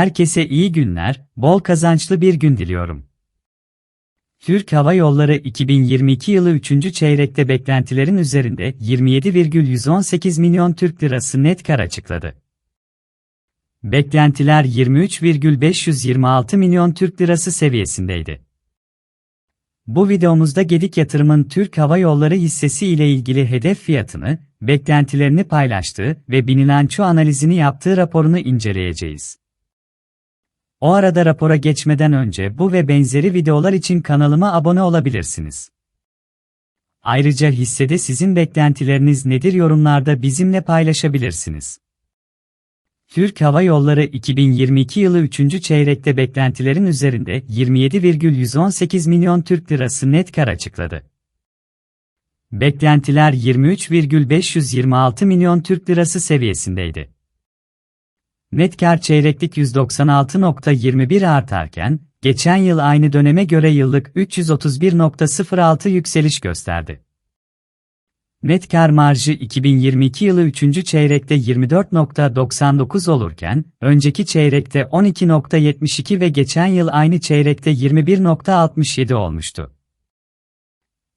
Herkese iyi günler, bol kazançlı bir gün diliyorum. Türk Hava Yolları 2022 yılı 3. çeyrekte beklentilerin üzerinde 27,118 milyon Türk lirası net kar açıkladı. Beklentiler 23,526 milyon Türk lirası seviyesindeydi. Bu videomuzda Gedik Yatırım'ın Türk Hava Yolları hissesi ile ilgili hedef fiyatını, beklentilerini paylaştığı ve bilanço analizini yaptığı raporunu inceleyeceğiz. O arada rapora geçmeden önce bu ve benzeri videolar için kanalıma abone olabilirsiniz. Ayrıca hissede sizin beklentileriniz nedir yorumlarda bizimle paylaşabilirsiniz. Türk Hava Yolları 2022 yılı 3. çeyrekte beklentilerin üzerinde 27,118 milyon Türk lirası net kar açıkladı. Beklentiler 23,526 milyon Türk lirası seviyesindeydi. Net kar çeyreklik 196.21 artarken, geçen yıl aynı döneme göre yıllık 331.06 yükseliş gösterdi. Net kar marjı 2022 yılı 3. çeyrekte 24.99 olurken, önceki çeyrekte 12.72 ve geçen yıl aynı çeyrekte 21.67 olmuştu.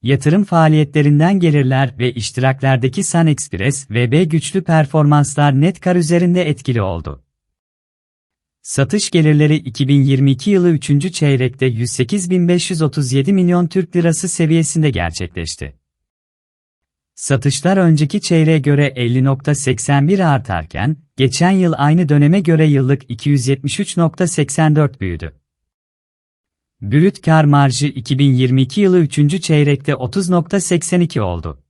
Yatırım faaliyetlerinden gelirler ve iştiraklerdeki Sun Express ve B güçlü performanslar net kar üzerinde etkili oldu. Satış gelirleri 2022 yılı 3. çeyrekte 108.537 milyon Türk lirası seviyesinde gerçekleşti. Satışlar önceki çeyreğe göre 50.81 artarken, geçen yıl aynı döneme göre yıllık 273.84 büyüdü. Brüt kar marjı 2022 yılı 3. çeyrekte 30.82 oldu.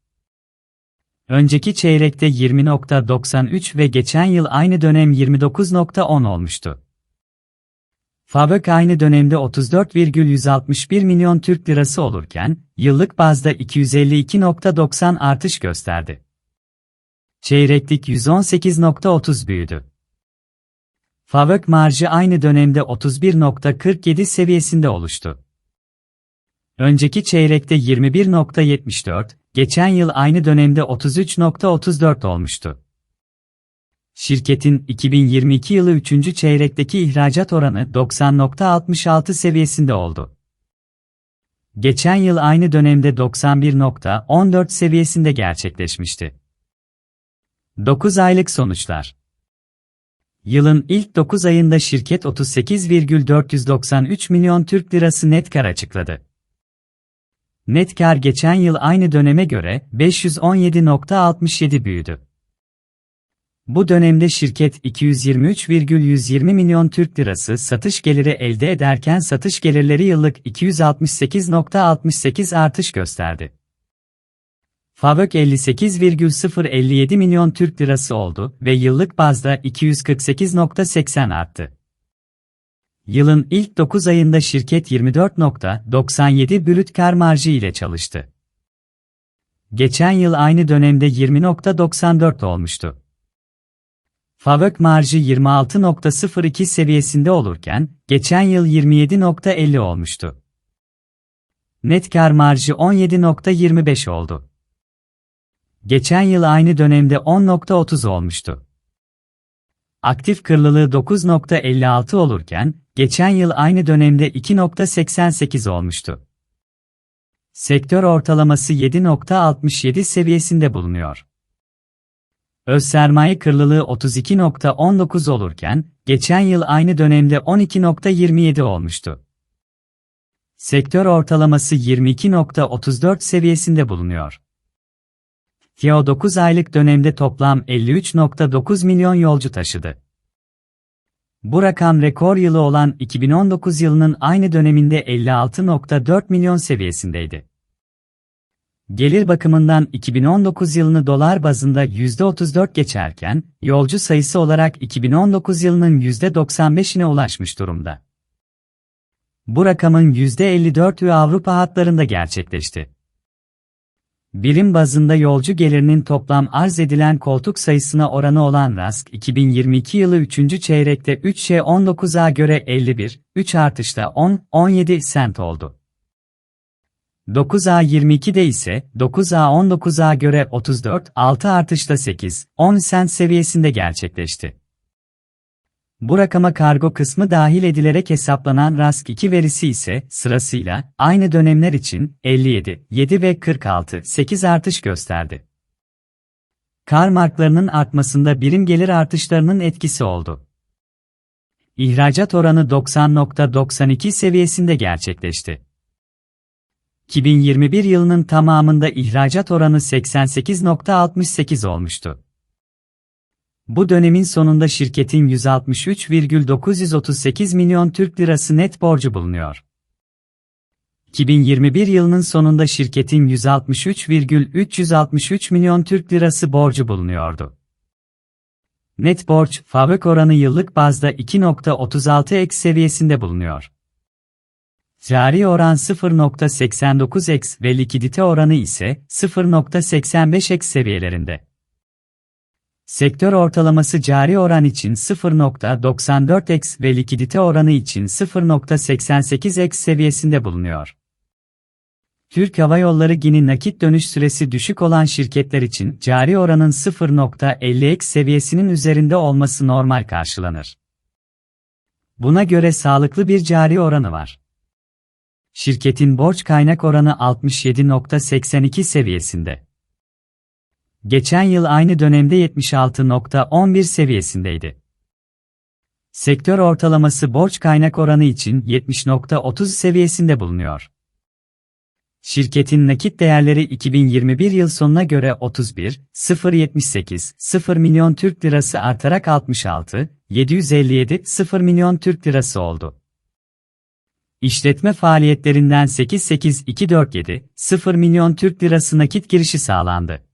Önceki çeyrekte 20.93 ve geçen yıl aynı dönem 29.10 olmuştu. Fabök aynı dönemde 34,161 milyon Türk lirası olurken, yıllık bazda 252.90 artış gösterdi. Çeyreklik 118.30 büyüdü. Fabök marjı aynı dönemde 31.47 seviyesinde oluştu. Önceki çeyrekte 21.74, geçen yıl aynı dönemde 33.34 olmuştu. Şirketin 2022 yılı 3. çeyrekteki ihracat oranı 90.66 seviyesinde oldu. Geçen yıl aynı dönemde 91.14 seviyesinde gerçekleşmişti. 9 aylık sonuçlar Yılın ilk 9 ayında şirket 38,493 milyon Türk lirası net kar açıkladı. Net kar geçen yıl aynı döneme göre 517.67 büyüdü. Bu dönemde şirket 223,120 milyon Türk lirası satış geliri elde ederken satış gelirleri yıllık 268.68 artış gösterdi. Favök 58,057 milyon Türk lirası oldu ve yıllık bazda 248.80 arttı. Yılın ilk 9 ayında şirket 24.97 brüt kar marjı ile çalıştı. Geçen yıl aynı dönemde 20.94 olmuştu. Favök marjı 26.02 seviyesinde olurken, geçen yıl 27.50 olmuştu. Net kar marjı 17.25 oldu. Geçen yıl aynı dönemde 10.30 olmuştu. Aktif kırlılığı 9.56 olurken, geçen yıl aynı dönemde 2.88 olmuştu. Sektör ortalaması 7.67 seviyesinde bulunuyor. Öz sermaye kırlılığı 32.19 olurken, geçen yıl aynı dönemde 12.27 olmuştu. Sektör ortalaması 22.34 seviyesinde bulunuyor. TİO 9 aylık dönemde toplam 53.9 milyon yolcu taşıdı. Bu rakam rekor yılı olan 2019 yılının aynı döneminde 56.4 milyon seviyesindeydi. Gelir bakımından 2019 yılını dolar bazında %34 geçerken, yolcu sayısı olarak 2019 yılının %95'ine ulaşmış durumda. Bu rakamın %54'ü Avrupa hatlarında gerçekleşti. Birim bazında yolcu gelirinin toplam arz edilen koltuk sayısına oranı olan RASK 2022 yılı 3. çeyrekte 3Ş19'a göre 51, 3 artışta 10-17 sent oldu. 9A 22'de ise 9A 19'a göre 34, 6 artışta 8, 10 sent seviyesinde gerçekleşti. Bu rakama kargo kısmı dahil edilerek hesaplanan RASK 2 verisi ise sırasıyla aynı dönemler için 57, 7 ve 46, 8 artış gösterdi. Kar marklarının artmasında birim gelir artışlarının etkisi oldu. İhracat oranı 90.92 seviyesinde gerçekleşti. 2021 yılının tamamında ihracat oranı 88.68 olmuştu. Bu dönemin sonunda şirketin 163,938 milyon Türk lirası net borcu bulunuyor. 2021 yılının sonunda şirketin 163,363 milyon Türk lirası borcu bulunuyordu. Net borç, fabrik oranı yıllık bazda 2.36x seviyesinde bulunuyor. Cari oran 0.89x ve likidite oranı ise 0.85x seviyelerinde. Sektör ortalaması cari oran için 0.94x ve likidite oranı için 0.88x seviyesinde bulunuyor. Türk Hava Yolları Gini nakit dönüş süresi düşük olan şirketler için cari oranın 0.50x seviyesinin üzerinde olması normal karşılanır. Buna göre sağlıklı bir cari oranı var. Şirketin borç kaynak oranı 67.82 seviyesinde. Geçen yıl aynı dönemde 76.11 seviyesindeydi. Sektör ortalaması borç kaynak oranı için 70.30 seviyesinde bulunuyor. Şirketin nakit değerleri 2021 yıl sonuna göre 31, 078, 0 milyon Türk lirası artarak 66, 757, 0 milyon Türk lirası oldu. İşletme faaliyetlerinden 88247, 0 milyon Türk lirası nakit girişi sağlandı.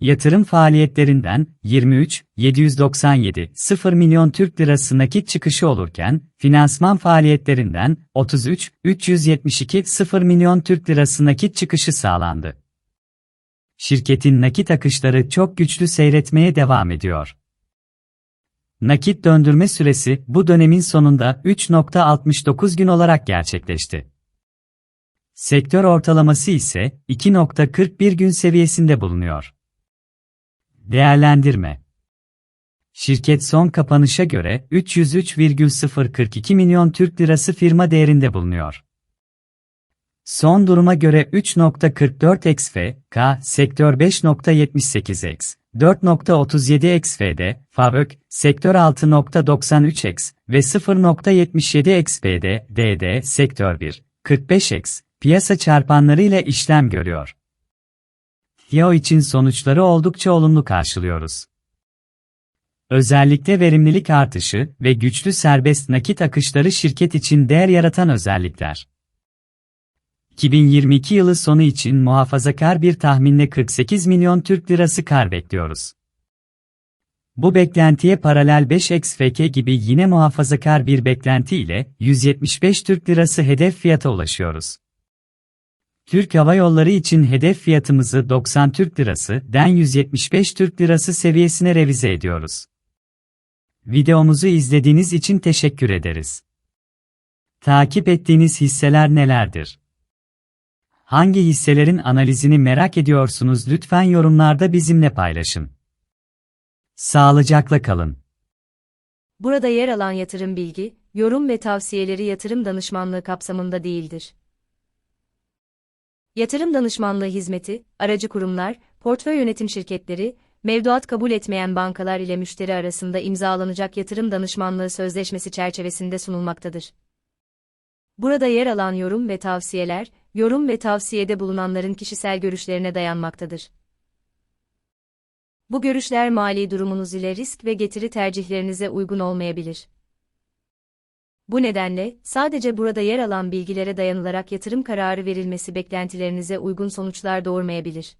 Yatırım faaliyetlerinden 23, 797, 0 milyon Türk lirası nakit çıkışı olurken, finansman faaliyetlerinden 33, 372, 0 milyon Türk lirası nakit çıkışı sağlandı. Şirketin nakit akışları çok güçlü seyretmeye devam ediyor. Nakit döndürme süresi bu dönemin sonunda 3.69 gün olarak gerçekleşti. Sektör ortalaması ise 2.41 gün seviyesinde bulunuyor. Değerlendirme Şirket son kapanışa göre 303,042 milyon Türk lirası firma değerinde bulunuyor. Son duruma göre 3.44 XFK, sektör 5.78X, 4.37 XF'de, Fabök, sektör 6.93X ve 0.77 XP'de, DD, sektör 1, 45X, piyasa çarpanlarıyla işlem görüyor. YO için sonuçları oldukça olumlu karşılıyoruz. Özellikle verimlilik artışı ve güçlü serbest nakit akışları şirket için değer yaratan özellikler. 2022 yılı sonu için muhafazakar bir tahminle 48 milyon Türk lirası kar bekliyoruz. Bu beklentiye paralel 5XFK gibi yine muhafazakar bir beklenti ile 175 Türk lirası hedef fiyata ulaşıyoruz. Türk Hava Yolları için hedef fiyatımızı 90 Türk Lirası, den 175 Türk Lirası seviyesine revize ediyoruz. Videomuzu izlediğiniz için teşekkür ederiz. Takip ettiğiniz hisseler nelerdir? Hangi hisselerin analizini merak ediyorsunuz lütfen yorumlarda bizimle paylaşın. Sağlıcakla kalın. Burada yer alan yatırım bilgi, yorum ve tavsiyeleri yatırım danışmanlığı kapsamında değildir. Yatırım danışmanlığı hizmeti, aracı kurumlar, portföy yönetim şirketleri, mevduat kabul etmeyen bankalar ile müşteri arasında imzalanacak yatırım danışmanlığı sözleşmesi çerçevesinde sunulmaktadır. Burada yer alan yorum ve tavsiyeler, yorum ve tavsiyede bulunanların kişisel görüşlerine dayanmaktadır. Bu görüşler mali durumunuz ile risk ve getiri tercihlerinize uygun olmayabilir. Bu nedenle, sadece burada yer alan bilgilere dayanılarak yatırım kararı verilmesi beklentilerinize uygun sonuçlar doğurmayabilir.